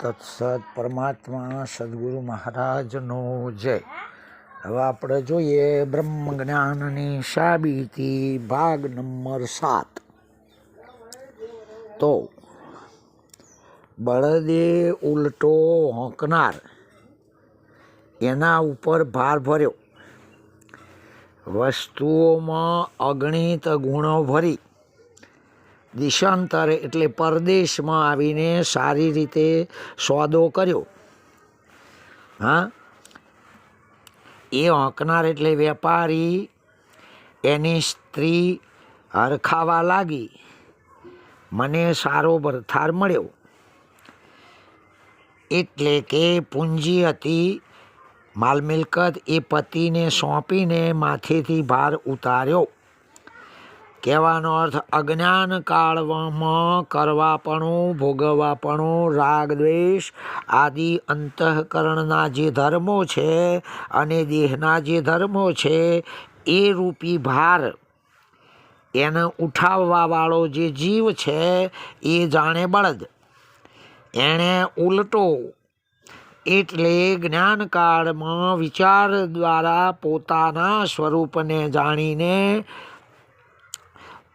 તત્સત પરમાત્મા સદગુરુ મહારાજનો જય. હવે આપણે જોઈએ બ્રહ્મ જ્ઞાનની સાબિતી ભાગ નંબર સાત. તો, બળદે ઉલટો હોંકનાર. એના ઉપર ભાર ભર્યો. વસ્તુઓમાં અગણિત ગુણો ભરી. દિશાંતરે એટલે પરદેશમાં આવીને સારી રીતે સોદો કર્યો. હા? એ હોંકનાર એટલે વેપારી, એની સ્ત્રી હરખાવા લાગી. મને સારો ભરથાર મળ્યો. એટલે કે પૂંજી હતી માલ મિલકત એ પતિને સોંપીને માથેથી ભાર ઉતાર્યો. કહેવાનો અર્થ અજ્ઞાન કાળમાં કરવાપણું, ભોગવવાપણું, રાગ, દ્વેષ આદિ અંતઃકરણના જે ધર્મો છે અને દેહના જે ધર્મો છે, એ રૂપી ભાર એને ઉઠાવવાવાળો જે જીવ છે, એ જાણે બળદ. એણે ઉલટો એટલે જ્ઞાનકાળમાં વિચાર દ્વારા પોતાના સ્વરૂપને જાણીને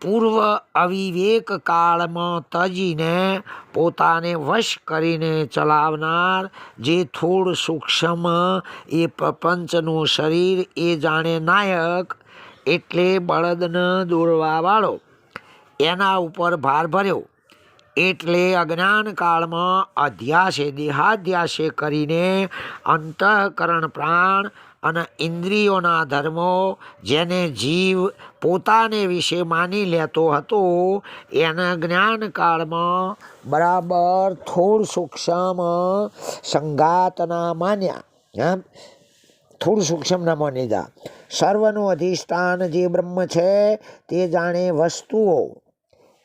પૂર્વ અવિવેક કાળમાં તજીને પોતાને વશ કરીને ચલાવનાર જે થોડ સૂક્ષ્મ એ પ્રપંચનું શરીર એ જાણે નાયક એટલે બળદને દોરવાવાળો. એના ઉપર ભાર ભર્યો. એટલે અજ્ઞાન કાળમાં અધ્યાસે, દેહાધ્યાસે કરીને અંતઃકરણ પ્રાણ અને ઇન્દ્રિયોના ધર્મો જેને જીવ પોતાને વિશે માની લેતો હતો, એના જ્ઞાનકાળમાં બરાબર થોડ સૂક્ષ્મ સંઘાતના માન્યા. એમ થોડ સૂક્ષ્મના માની જા સર્વનું અધિષ્ઠાન જે બ્રહ્મ છે તે જાણે વસ્તુઓ.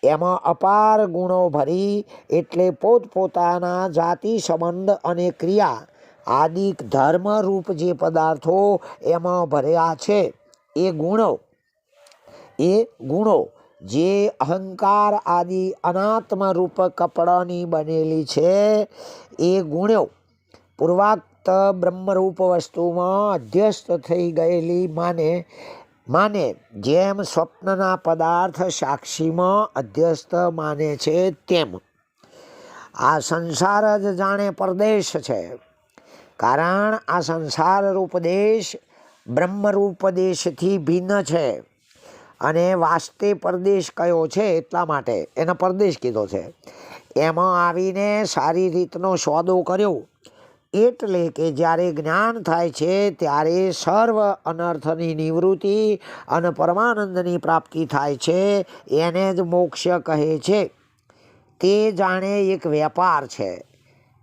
એમાં અપાર ગુણો ભરી એટલે પોતપોતાના જાતિ સંબંધ અને ક્રિયા આદિ ધર્મરૂપ જે પદાર્થો એમાં ભર્યા છે, એ ગુણો. એ ગુણો જે અહંકાર આદિ અનાત્મ રૂપ કપડાની બનેલી છે, એ ગુણો પૂર્વાક્ત બ્રહ્મરૂપ વસ્તુમાં અધ્યસ્ત થઈ ગયેલી માને માને, જેમ સ્વપ્નના પદાર્થ સાક્ષીમાં અધ્યસ્ત માને છે, તેમ. આ સંસાર જ જાણે પરદેશ છે. કારણ આ સંસાર રૂપદેશ દેશ બ્રહ્મરૂપ દેશથી ભિન્ન છે. અને વાસ્તે પરદેશ કયો છે એટલા માટે એને પરદેશ કીધો છે. એમાં આવીને સારી રીતનો સોદો કર્યો. એટલે કે જ્યારે જ્ઞાન થાય છે, ત્યારે સર્વ અનર્થની નિવૃત્તિ અને પરમાનંદની પ્રાપ્તિ થાય છે, એને જ મોક્ષ કહે છે. તે જાણે એક વેપાર છે.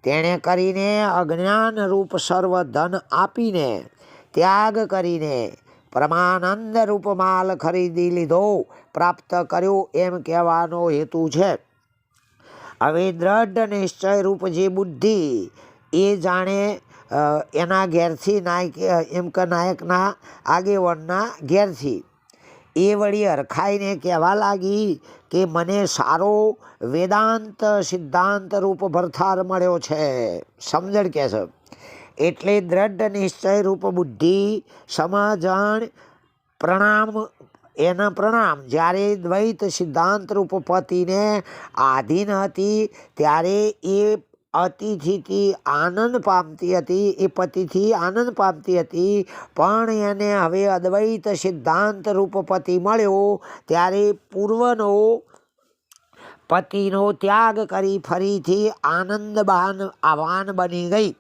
તેણે કરીને અજ્ઞાન રૂપ સર્વ ધન આપીને, ત્યાગ કરીને પરમાનંદ રૂપ માલ ખરીદી લીધો, પ્રાપ્ત કર્યો એમ કહેવાનો હેતુ છે. હવે દ્રઢ નિશ્ચય રૂપ જે બુદ્ધિ એ જાણે એના ઘેરથી નાયક એમ કે નાયકના આગેવાનના ઘેરથી. એ વળી હરખાઈને કહેવા લાગી કે મને સારો વેદાંત સિદ્ધાંત રૂપ ભરથાર મળ્યો છે. સમજણ કે છે? એટલે દ્રઢ નિશ્ચય રૂપ બુદ્ધિ સમજણ પ્રણામ, એના પ્રણામ. જ્યારે દ્વૈત સિદ્ધાંત રૂપ પતિને આધીન હતી, ત્યારે એ અતિથિથી આનંદ પામતી હતી, એ પતિથી આનંદ પામતી હતી. પણ એને હવે અદ્વૈત સિદ્ધાંત રૂપ પતિ મળ્યો. ત્યારે પૂર્વનો પતિનો ત્યાગ કરી ફરીથી આનંદબાન આવાન બની ગઈ.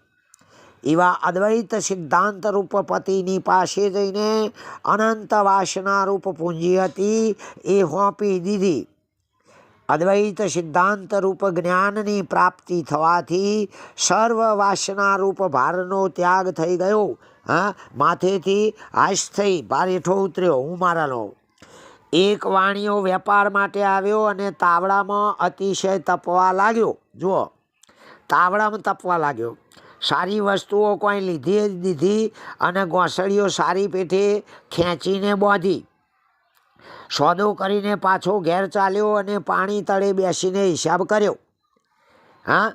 એવા અદ્વૈત સિદ્ધાંત રૂપ પતિની પાસે જઈને અનંત વાસના રૂપ પૂંજી હતી. એ હોંપી દીધી. અદ્વૈત સિદ્ધાંત રૂપ જ્ઞાનની પ્રાપ્તિ થવાથી સર્વ વાસના રૂપ ભારનો ત્યાગ થઈ ગયો. હા, માથેથી હાશ થઈ ભાર હેઠો ઉતર્યો હું મારાનો એક વાણીઓ વેપાર માટે આવ્યો અને તાવડામાં અતિશય તપવા લાગ્યો. જુઓ, તાવડામાં તપવા લાગ્યો. સારી વસ્તુઓ કોઈ લીધી જ દીધી અને ગોસળીઓ સારી પેઠે ખેંચીને બાંધી. સોદો કરીને પાછો ઘેર ચાલ્યો અને પાણી તળે બેસીને હિસાબ કર્યો. હા?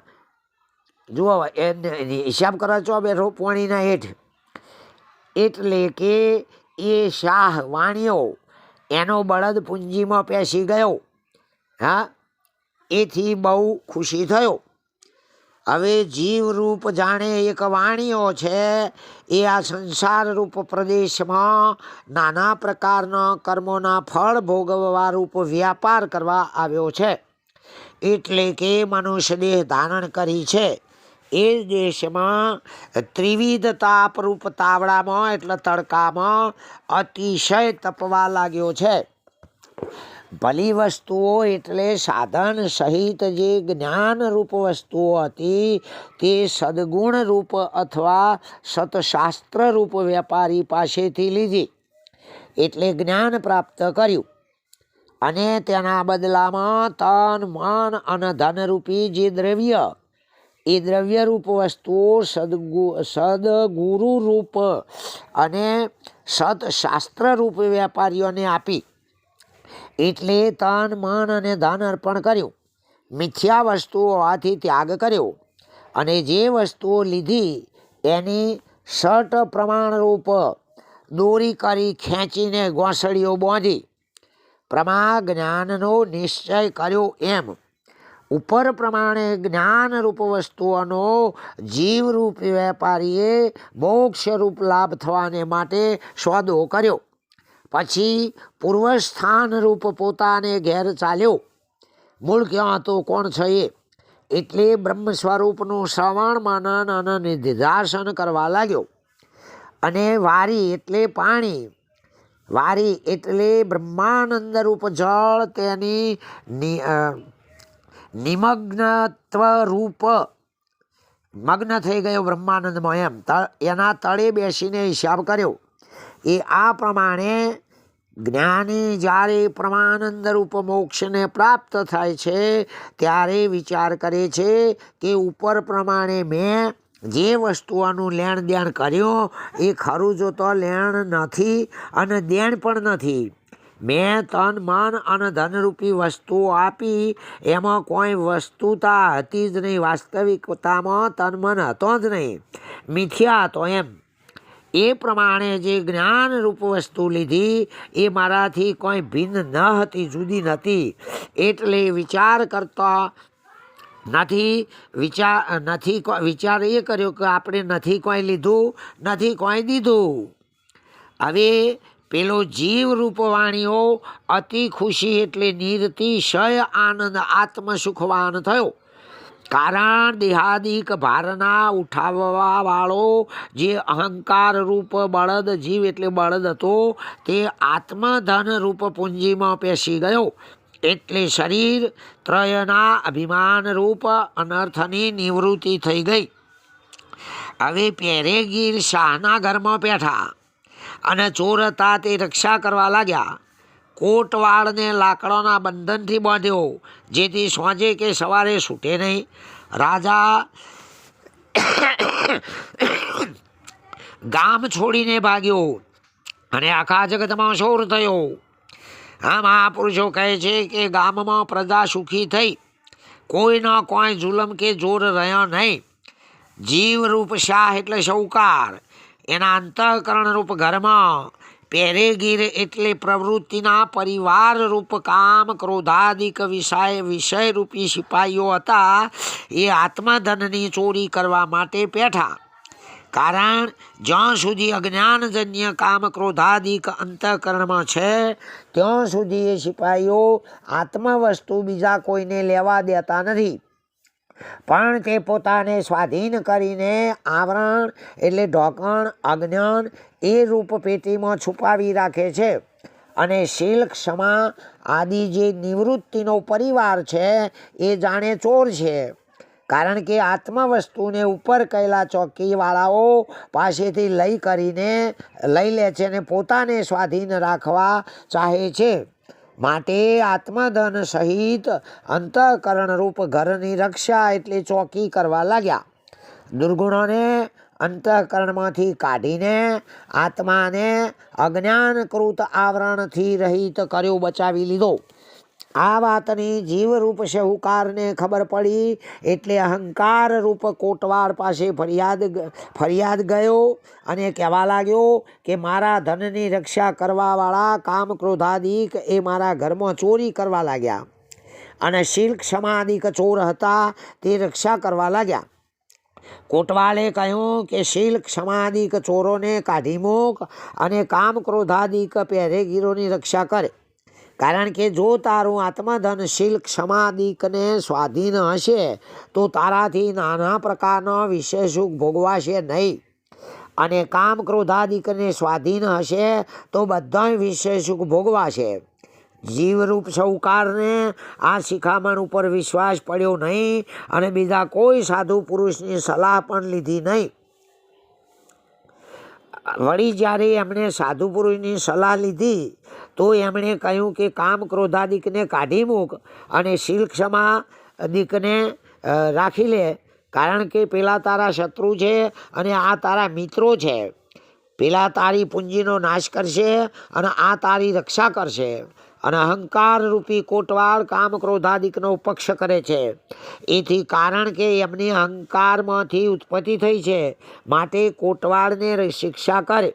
જુઓ, એને હિસાબ કરવા ચો બેઠો પોણીના હેઠ? એટલે કે એ શાહ વાણિયો, એનો બળદ પૂંજીમાં પેસી ગયો. હા? એથી બહુ ખુશી થયો. હવે જીવરૂપ જાણે એક વાણીઓ છે, એ આ સંસાર રૂપ પ્રદેશમાં નાના પ્રકારના કર્મોના ફળ ભોગવવા રૂપ વ્યાપાર કરવા આવ્યો છે. એટલે કે મનુષ્ય દેહ ધારણ કરી છે. એ દેશમાં ત્રિવિધ તાપરૂપ તાવડામાં, એટલે તડકામાં અતિશય તપવા લાગ્યો છે. ભલી વસ્તુઓ એટલે સાધન સહિત જે જ્ઞાનરૂપ વસ્તુઓ હતી, તે સદગુણરૂપ અથવા સતશાસ્ત્રરૂપ વેપારી પાસેથી લીધી. એટલે જ્ઞાન પ્રાપ્ત કર્યું. અને તેના બદલામાં તન, મન અને ધનરૂપી જે દ્રવ્ય, એ દ્રવ્યરૂપ વસ્તુઓ સદગુ સદગુરુ રૂપ અને સતશાસ્ત્રરૂપ વેપારીઓને આપી. એટલે તન, મન અને ધન અર્પણ કર્યું. મિથ્યા વસ્તુઓ આથી ત્યાગ કર્યો અને જે વસ્તુઓ લીધી એની શટ પ્રમાણરૂપ દોરી કરી ખેંચીને ગોસળીઓ બોંધી. પ્રમા જ્ઞાનનો નિશ્ચય કર્યો એમ. ઉપર પ્રમાણે જ્ઞાનરૂપ વસ્તુઓનો જીવરૂપ વેપારીએ મોક્ષરૂપ લાભ થવાને માટે સોદો કર્યો. પછી પૂર્વસ્થાન રૂપ પોતાને ઘેર ચાલ્યો. મૂળ ક્યાં હતો કોણ છે એ? એટલે બ્રહ્મ સ્વરૂપનું શ્રવણ મનન અને નિધિદાસન કરવા લાગ્યો. અને વારી એટલે પાણી. વારી એટલે બ્રહ્માનંદ રૂપ જળ તેની નિમગ્નત્વ રૂપ. મગ્ન થઈ ગયો બ્રહ્માનંદમાં એમ. એના તળે બેસીને હિસાબ કર્યો. એ આ પ્રમાણે જ્ઞાની જ્યારે પ્રમાણંદ રૂપ મોક્ષને પ્રાપ્ત થાય છે, ત્યારે વિચાર કરે છે કે ઉપર પ્રમાણે મેં જે વસ્તુઓનું લેણ દેણ કર્યું, એ ખરું જોતો લેણ નથી અને દેણ પણ નથી. મેં તન, મન અને ધનરૂપી વસ્તુઓ આપી, એમાં કોઈ વસ્તુતા હતી જ નહીં, વાસ્તવિકતામાં તન, મન હતો જ નહીં. મિથ્યા હતો એમ. એ પ્રમાણે જે જ્ઞાન રૂપ વસ્તુ લીધી, એ મારાથી કોઈ ભિન્ન ન હતી, જુદી નથી એટલે વિચાર કરતા નથી, વિચાર નથી વિચાર એ કર્યો કે આપણે નથી કોઈ લીધું, નથી કોઈ દીધું. હવે પેલો જીવ રૂપવાણીઓ અતિ ખુશી એટલે નિરતિશય આનંદ, આત્મસુખવાન થયો. કારણ દેહાદિક ભારના ઉઠાવવા વાળો જે અહંકાર રૂપ બળદ જીવ એટલે બળદ હતો, તે આત્મધન રૂપ પૂંજીમાં પેસી ગયો. એટલે શરીર ત્રયના અભિમાન રૂપ અનર્થની નિવૃત્તિ થઈ ગઈ. હવે પેરેગીર શાહના ઘરમાં બેઠા અને ચોર હતા તે રક્ષા કરવા લાગ્યા. કોટવાળને લાકડાના બંધનથી બાંધ્યો, જેથી સાંજે કે સવારે છૂટે નહીં. રાજા ગામ છોડીને ભાગ્યો અને આખા જગતમાં શોર થયો. આ મહાપુરુષો કહે છે કે ગામમાં પ્રજા સુખી થઈ. કોઈનો કોઈ જુલમ કે જોર રહ્યો નહીં. જીવરૂપ શાહ એટલે શૌકાર. એના અંતઃકરણરૂપ ઘરમાં પેરેગીર એટલે પ્રવૃત્તિના પરિવાર રૂપ કામ ક્રોધાદિક વિષય વિષયરૂપી સિપાહીઓ હતા, એ આત્મધનની ચોરી કરવા માટે બેઠા. કારણ જ્યાં સુધી અજ્ઞાનજન્ય કામ ક્રોધાદિક અંતઃકરણમાં છે, ત્યાં સુધી એ સિપાહીઓ આત્મવસ્તુ બીજા કોઈને લેવા દેતા નથી. પણ તે પોતાને સ્વાધીન કરીને આવરણ એટલે ઢોકણ, અજ્ઞાન એ રૂપ પેટીમાં છુપાવી રાખે છે. અને શીલ ક્ષમા આદિ જે નિવૃત્તિનો પરિવાર છે એ જાણે ચોર છે. કારણ કે આત્મવસ્તુને ઉપર કહેલા ચોકીવાળાઓ પાસેથી લઈ કરીને લઈ લે છે અને પોતાને સ્વાધીન રાખવા ચાહે છે. માટે આત્મધન સહિત અંતઃકરણરૂપ ઘરની રક્ષા એટલે ચોકી કરવા લાગ્યા. દુર્ગુણોને અંતઃકરણમાંથી કાઢીને આત્માને અજ્ઞાનકૃત આવરણથી રહિત કર્યો બચાવી લીધો. આ વાતની જીવરૂપ શહુકારને ખબર પડી એટલે અહંકાર રૂપ કોટવાળ પાસે ફરિયાદ ફરિયાદ ગયો અને કહેવા લાગ્યો કે મારા ધનની રક્ષા કરવાવાળા કામ ક્રોધાદિક એ મારા ઘરમાં ચોરી કરવા લાગ્યા. અને શિલ્ક સમાધિક ચોર હતા તે રક્ષા કરવા લાગ્યા. કોટવાલે કહ્યું કે શિલ્ક સમાધિક ચોરોને કાઢી મૂક અને કામ ક્રોધાદિક પહેરેગીરોની રક્ષા કરે. કારણ કે જો તારું આત્મધન શીલ ક્ષમાદિકને સ્વાધીન હશે, તો તારાથી નાના પ્રકારનો વિશેષ સુખ ભોગવાશે નહીં. અને કામ ક્રોધાદિકને સ્વાધીન હશે, તો બધા વિશેષ સુખ ભોગવાશે. જીવરૂપ સૌકારને આ શિખામણ ઉપર વિશ્વાસ પડ્યો નહીં અને બીજા કોઈ સાધુ પુરુષની સલાહ પણ લીધી નહીં. વળી જ્યારે એમણે સાધુ પુરુષની સલાહ લીધી તો એમણે કહ્યું કે કામ ક્રોધાદિકને કાઢી મૂક અને શિલ્ક ક્ષમા અ, રાખી લે. કારણ કે પેલા તારા શત્રુ છે અને આ તારા મિત્રો છે. પેલા તારી પૂંજીનો નાશ કરશે અને આ તારી રક્ષા કરશે. અને અહંકાર રૂપી કોટવાળ કામ ક્રોધાદિકનો પક્ષ કરે છે. એથી કારણ કે એમની અહંકારમાંથી ઉત્પત્તિ થઈ છે. માટે કોટવાળને શિક્ષા કરે.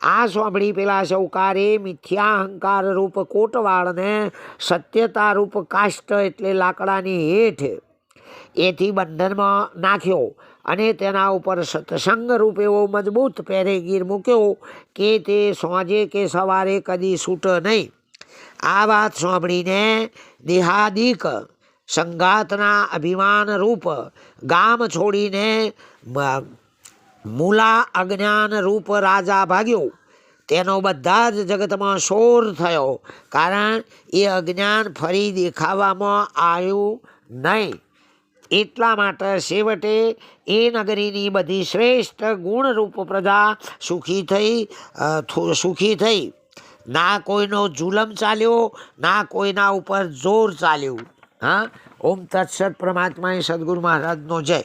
આ સાંભળી પેલા સૌકારે મિથ્યા અહંકાર રૂપ કોટવાળને સત્યતા રૂપ કાષ્ટ એટલે લાકડાની હેઠ એથી બંધનમાં નાખ્યો અને તેના ઉપર સત્સંગ રૂપ એવો મજબૂત પહેરેગીર મૂક્યો કે તે સાંજે કે સવારે કદી છૂટ નહીં. આ વાત સાંભળીને દેહાદિક સંગાતના અભિમાન રૂપ ગામ છોડીને મૂલા અજ્ઞાન રૂપ રાજા ભાગ્યો. તેનો બધા જ જગતમાં શોર થયો, કારણ એ અજ્ઞાન ફરી દેખાવામાં આવ્યું નહીં. એટલા માટે છેવટે એ નગરીની બધી શ્રેષ્ઠ ગુણરૂપ પ્રજા સુખી થઈ સુખી થઈ. ના કોઈનો જુલમ ચાલ્યો, ના કોઈના ઉપર જોર ચાલ્યું. હા? ઓમ તત્સત પરમાત્માએ સદગુરુ મહારાજનો જય.